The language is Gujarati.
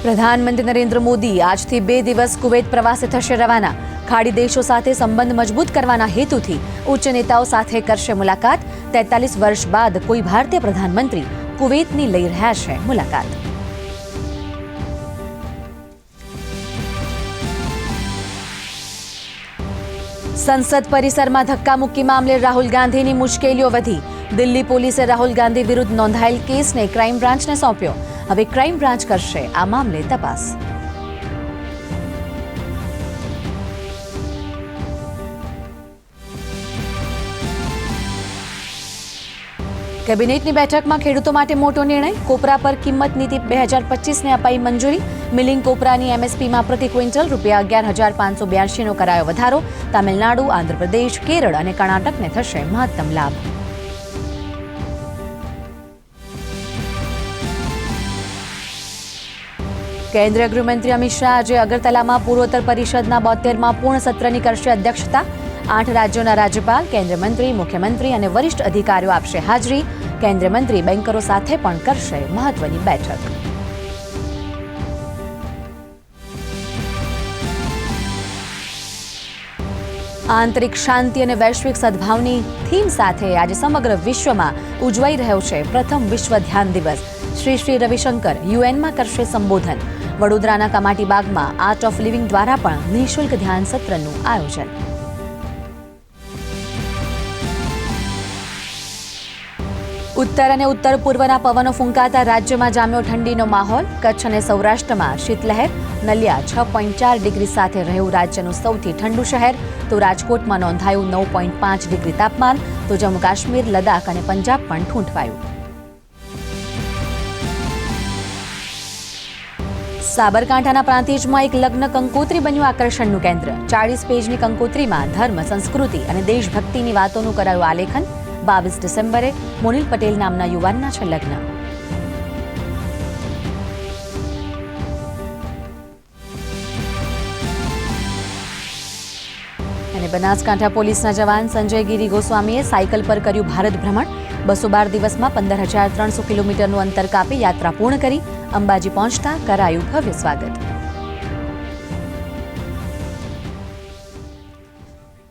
પ્રધાનમંત્રી નરેન્દ્ર મોદી આજથી બે દિવસ કુવૈત પ્રવાસે થશે રવાના ખાડી દેશો સાથે સંબંધ મજબૂત કરવાના હેતુથી ઉચ્ચ નેતાઓ સાથે કરશે મુલાકાત તેતાલીસ વર્ષ બાદ કોઈ ભારતીય પ્રધાનમંત્રી કુવૈતની લઈ રહ્યા છે મુલાકાત સંસદ પરિસરમાં ધક્કામુક્કી મામલે રાહુલ ગાંધીની મુશ્કેલીઓ વધી દિલ્હી પોલીસે રાહુલ ગાંધી વિરુદ્ધ નોંધાયેલ કેસને ક્રાઇમ બ્રાન્ચને સોંપ્યો. હવે ક્રાઇમ બ્રાન્ચ કરશે આ મામલે તપાસ. કેબિનેટની બેઠકમાં ખેડૂતો માટે મોટો નિર્ણય. કોપરા પર કિંમત નીતિ બે હજાર પચીસને અપાઈ મંજૂરી. મિલિંગ કોપરાની એમએસપીમાં પ્રતિ ક્વિન્ટલ રૂપિયા અગિયાર હજાર પાંચસો બ્યાસીનો કરાયો વધારો. તામિલનાડુ, આંધ્રપ્રદેશ, કેરળ અને કર્ણાટકને થશે મહત્તમ લાભ. કેન્દ્રીય ગૃહમંત્રી અમિત શાહ આજે અગરતલામાં પૂર્વોત્તર પરિષદના બોતેરમાં પૂર્ણ સત્રની કરશે અધ્યક્ષતા. આઠ રાજ્યોના રાજ્યપાલ કેન્દ્રીય મંત્રી મુખ્યમંત્રી અને વરિષ્ઠ અધિકારીઓ આપશે હાજરી. કેન્દ્રીય મંત્રી બેન્કરો સાથે પણ કરશે મહત્વની બેઠક. આંતરિક શાંતિ અને વૈશ્વિક સદભાવની થીમ સાથે આજે સમગ્ર વિશ્વમાં ઉજવાઈ રહ્યો છે પ્રથમ વિશ્વ ધ્યાન દિવસ. શ્રી શ્રી રવિશંકર યુએનમાં કરશે સંબોધન. વડોદરાના કમાટી બાગમાં આર્ટ ઓફ લિવિંગ દ્વારા પણ નિઃશુલ્ક ધ્યાન સત્રનું આયોજન. ઉત્તર અને ઉત્તર પૂર્વના પવનો ફૂંકાતા રાજ્યમાં જામ્યો ઠંડીનો માહોલ. કચ્છ અને સૌરાષ્ટ્રમાં શીતલહેર. નલિયા છ પોઈન્ટ ચાર ડિગ્રી સાથે રહ્યું રાજ્યનું સૌથી ઠંડુ શહેર. તો રાજકોટમાં નોંધાયું નવ પોઈન્ટ પાંચ ડિગ્રી તાપમાન. તો જમ્મુ કાશ્મીર લદાખ અને પંજાબ પણ ઠૂંઠવાયું. સાબરકાંઠાના પ્રાંતિજમાં એક લગ્ન કંકોત્રી બન્યું આકર્ષણનું કેન્દ્ર. ચાળીસ પેજની કંકોત્રીમાં ધર્મ, સંસ્કૃતિ અને દેશભક્તિની વાતોનું કરાયું આલેખન બાવીસ ડિસેમ્બરે મોનિલ પટેલ નામના યુવાનના છે લગ્ન. અને બનાસકાંઠા પોલીસના જવાન સંજય ગીરી ગોસ્વામીએ સાયકલ પર કર્યું ભારત ભ્રમણ. બસો બાર દિવસમાં પંદર હજાર ત્રણસો કિલોમીટરનું અંતર કાપી યાત્રા પૂર્ણ કરી અંબાજી પહોંચતા કરાયું ભવ્ય સ્વાગત.